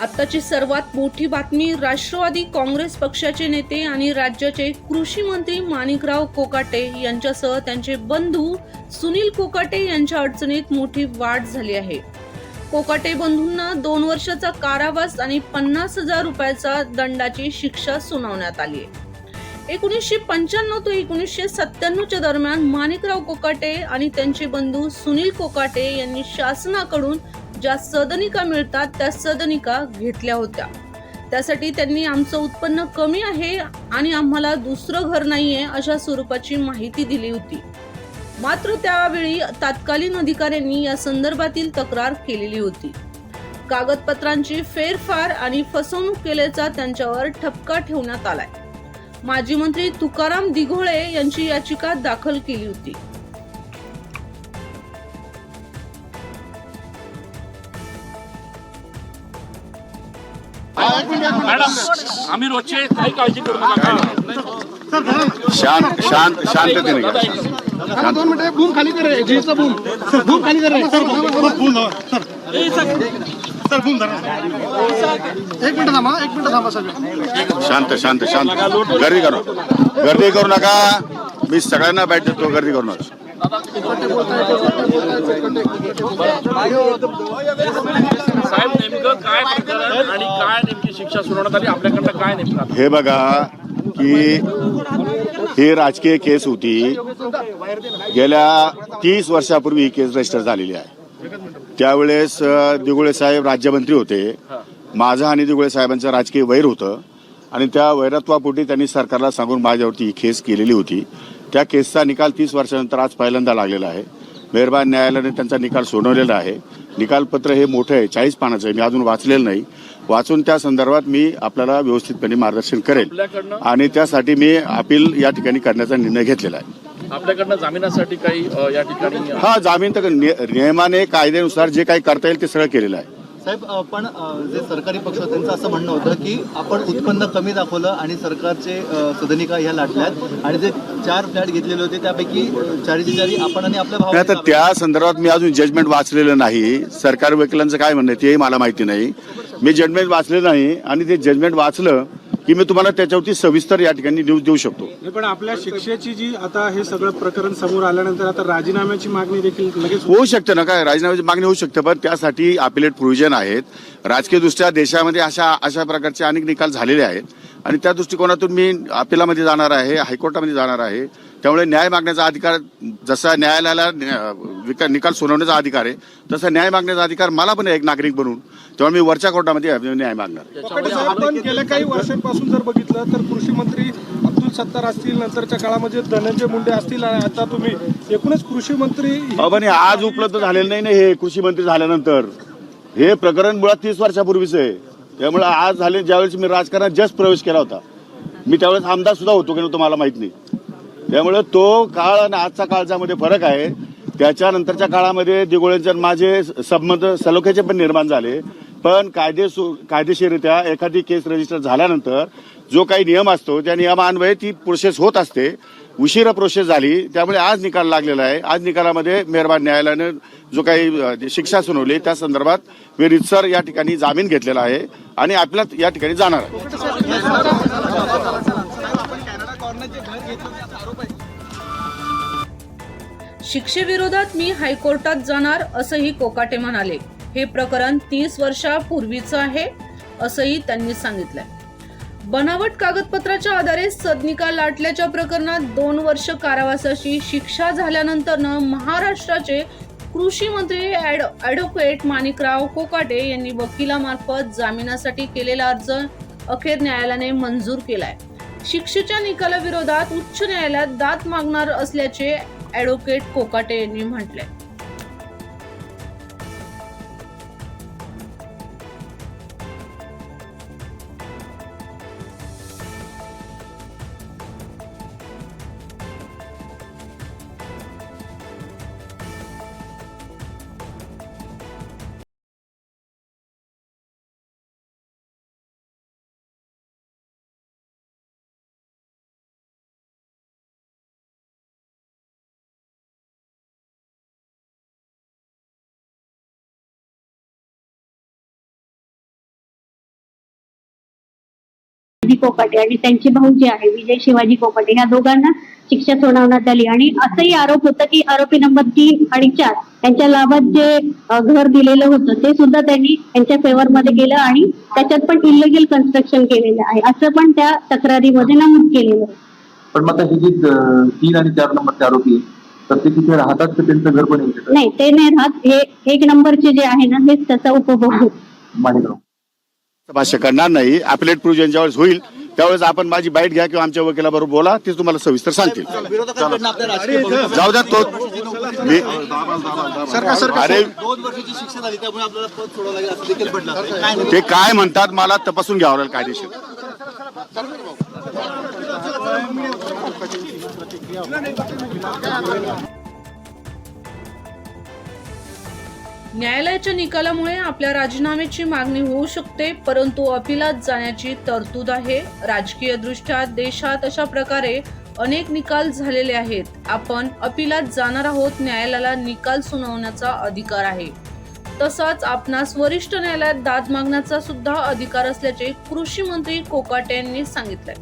आत्ताची सर्वात मोठी बातमी राष्ट्रवादी काँग्रेस पक्षाचे नेते आणि राज्याचे कृषी मंत्री माणिकराव कोकाटे यांच्यासह त्यांचे बंधू सुनील कोकाटे यांच्या अडचणीत मोठी वाढ झाली आहे. कोकाटे बंधूंना दोन वर्षाचा कारावास आणि पन्नास हजार रुपयाचा दंडाची शिक्षा सुनावण्यात आली आहे. एकोणीसशे पंच्याण्णव ते एकोणीसशे सत्त्याण्णवच्या दरम्यान माणिकराव कोकाटे आणि त्यांचे बंधू सुनील कोकाटे यांनी शासनाकडून ज्या सदनिका मिळतात त्या सदनिका घेतल्या होत्या. त्यासाठी त्यांनी आमचं उत्पन्न कमी आहे आणि आम्हाला दुसरं घर नाही आहे अशा स्वरूपाची माहिती दिली होती. मात्र त्यावेळी तत्कालीन अधिकाऱ्यांनी या संदर्भातील तक्रार केलेली होती. कागदपत्रांची फेरफार आणि फसवणूक केल्याचा त्यांच्यावर ठपका ठेवण्यात आलाय. माजी मंत्री तुकाराम दिघोळे यांची याचिका दाखल केली होती. मॅडम आम्ही रोजचे काही काळजी करू नका. शांत शांत शांततेने घ्या दोन मिनिटं बूम खाली कर रे. जीचा बूम. बूम खाली कर रे. सर बूम धरा सर. सर. बूम धरा. एक मिनिट थांबा एक मिनिट थांबा सगळं शांत शांत शांत. गर्दी करू. गर्दी करू नका. मी सगळ्यांना भेटतो गर्दी करू नका साहेब नेमकं काय प्रकरण आणि शिक्षा सुनावण्यात आली. आपल्याकडनं काय नेमकं? हे बघा की ही राजकीय केस होती. गेल्या तीस वर्षापूर्वी ही केस रजिस्टर झालेली आहे. त्यावेळेस दिगुळे साहेब राज्यमंत्री होते. माझं आणि दिगुळे साहेबांचं राजकीय वैर होतं. आणि त्या वैरत्वापोटी त्यांनी सरकारला सांगून माझ्यावरती ही केस केलेली होती. त्या केसचा निकाल तीस वर्षानंतर आज पहिल्यांदा लागलेला आहे. मेहरबान न्यायालयाने त्यांचा निकाल सोडवलेला आहे. निकालपत्र हे मोठं आहे. चाळीस पानाचं आहे. मी अजून वाचलेलं नाही. वाचून त्या संदर्भात मी आपल्याला व्यवस्थितपणे मार्गदर्शन करेल. आणि त्यासाठी मी अपील या ठिकाणी करण्याचा निर्णय घेतलेला आहे. आपल्याकडनं जामिनासाठी काही या ठिकाणी हा जामीन तर नियमाने कायद्यानुसार जे काही करता येईल ते सगळं केलेलं आहे. साहेब पण जे सरकारी पक्ष त्यांचं असं म्हणणं होतं की आपण उत्पन्न कमी दाखवलं आणि सरकारचे सदनिका ह्या लाटल्यात आणि जे चार फ्लॅट घेतलेले होते त्यापैकी चारीचे चारी आपण आणि आपल्या भावाने त्या संदर्भात मी अजून जजमेंट वाचलेलं नाही. सरकारी वकिलांचं काय म्हणणं आहे तेही मला माहिती नाही. मी जजमेंट वाचलेलं नाही आणि ते जजमेंट वाचलं की मी तुम्हाला त्याच्यावरती सविस्तर या ठिकाणी न्यूज देऊ शकतो. पण आपल्या शिक्षेची जी आता हे सगळं प्रकरण समोर आल्यानंतर आता राजीनाम्याची मागणी देखील लगेच होऊ शकतं ना काय राजीनाम्याची मागणी होऊ शकते पण त्यासाठी अपिलेट प्रोव्हिजन आहेत. राजकीय दृष्ट्या देशामध्ये अशा अशा प्रकारचे अनेक निकाल झालेले आहेत. आणि त्या दृष्टिकोनातून मी अपिलामध्ये जाणार आहे हायकोर्टामध्ये जाणार आहे. त्यामुळे न्याय मागण्याचा अधिकार जसा न्यायालयाला न्या- निकाल सुनावण्याचा अधिकार आहे तसा न्याय मागण्याचा अधिकार मला पण आहे एक नागरिक बनून तेव्हा मी वरच्या कोर्टामध्ये न्याय मागणार. गेल्या काही वर्षांपासून जर बघितलं तर कृषी मंत्री अब्दुल सत्तार असतील नंतरच्या काळामध्ये धनंजय मुंडे असतील आणि आता तुम्ही एकूणच कृषी मंत्री पण हे आज उपलब्ध झालेलं नाही ना हे कृषी मंत्री झाल्यानंतर. हे प्रकरण मुळात तीस वर्षापूर्वीच आहे. त्यामुळे आज झाले ज्यावेळेस मी राजकारणात जस्ट प्रवेश केला होता मी त्यावेळेस आमदार सुद्धा होतो की तुम्हाला मला माहीत नाही. त्यामुळे तो काळ आणि आजचा काळच्यामध्ये फरक आहे त्याच्यानंतरच्या काळामध्ये दिगोळ्यांच्या माझे संबंध सलोख्याचे पण निर्माण झाले. पण कायदे कायदेशीररित्या एखादी केस रजिस्टर झाल्यानंतर जो काही नियम असतो त्या नियमान्वये ती प्रोसेस होत असते. उशिरा प्रोसेस झाली त्यामुळे आज निकाल लागलेला आहे. आज निकालामध्ये मेहरबान न्यायालयानं जो काही शिक्षा सुनावली त्या संदर्भात मी रितसर या ठिकाणी जामीन घेतलेला आहे आणि आपल्या या ठिकाणी जाणार आहे. शिक्षेविरोधात मी हायकोर्टात जाणार असंही कोकाटे म्हणाले. हे प्रकरण तीस वर्षापूर्वीचं आहे असंही त्यांनी सांगितलंय. बनावट कागदपत्राच्या आधारे सदनिका लाटल्याच्या प्रकरणात दोन वर्ष कारावासाची शिक्षा झाल्यानंतरनं महाराष्ट्राचे कृषी मंत्री ॲड ॲडव्होकेट माणिकराव कोकाटे यांनी वकिलामार्फत जामिनासाठी केलेला अर्ज अखेर न्यायालयाने मंजूर केलाय. शिक्षेच्या निकालाविरोधात उच्च न्यायालयात दाद मागणार असल्याचे ॲडव्होकेट कोकाटे यांनी म्हटलंय. कोकाटे आणि त्यांचे भाऊ जे आहे विजय शिवाजी कोकाटे ह्या दोघांना शिक्षा सुनावण्यात आली. आणि असंही आरोप होता की आरोपी नंबर तीन आणि चार यांच्या लाभात जे घर दिलेलं होतं ते सुद्धा त्यांनी त्यांच्या फेवर मध्ये केलं आणि त्याच्यात पण इलिगल कन्स्ट्रक्शन केलेलं आहे. असं पण त्या तक्रारीमध्ये नमूद केलेलं आहे. पण मग हे जे तीन आणि चार नंबरचे आरोपी तर ते तिथे राहतात तर त्यांचं घर पण नाही ते नाही राहत. हे एक नंबरचे जे आहे ना हेच त्याचा उपभोग भाष्य करणार नाही. अपिलेट प्रूव्ह ज्यांच्यावेळेस होईल त्यावेळेस आपण माझी बाईट घ्या किंवा आमच्या वकिलाबरोबर बोला ते तुम्हाला सविस्तर सांगतील. जाऊ द्या तो मी अरे दोन वर्षाची शिक्षा झाली त्यामुळे आपल्याला पद सोडावं लागेल असं देखील म्हटलं जातंय. काय नाही. ते काय म्हणतात मला तपासून घ्यावं लागेल कायदेशीर. न्यायालयाच्या निकालामुळे आपल्या राजीनाम्याची मागणी होऊ शकते परंतु अपिलात जाण्याची तरतूद आहे. राजकीय दृष्ट्या देशात अशा प्रकारे अनेक निकाल झालेले आहेत. आपण अपिलात जाणार आहोत न्यायालयाला निकाल सुनावण्याचा अधिकार आहे. तसंच आपणास वरिष्ठ न्यायालयात दाद मागण्याचा सुद्धा अधिकार असल्याचे कृषी मंत्री कोकाटे यांनी सांगितले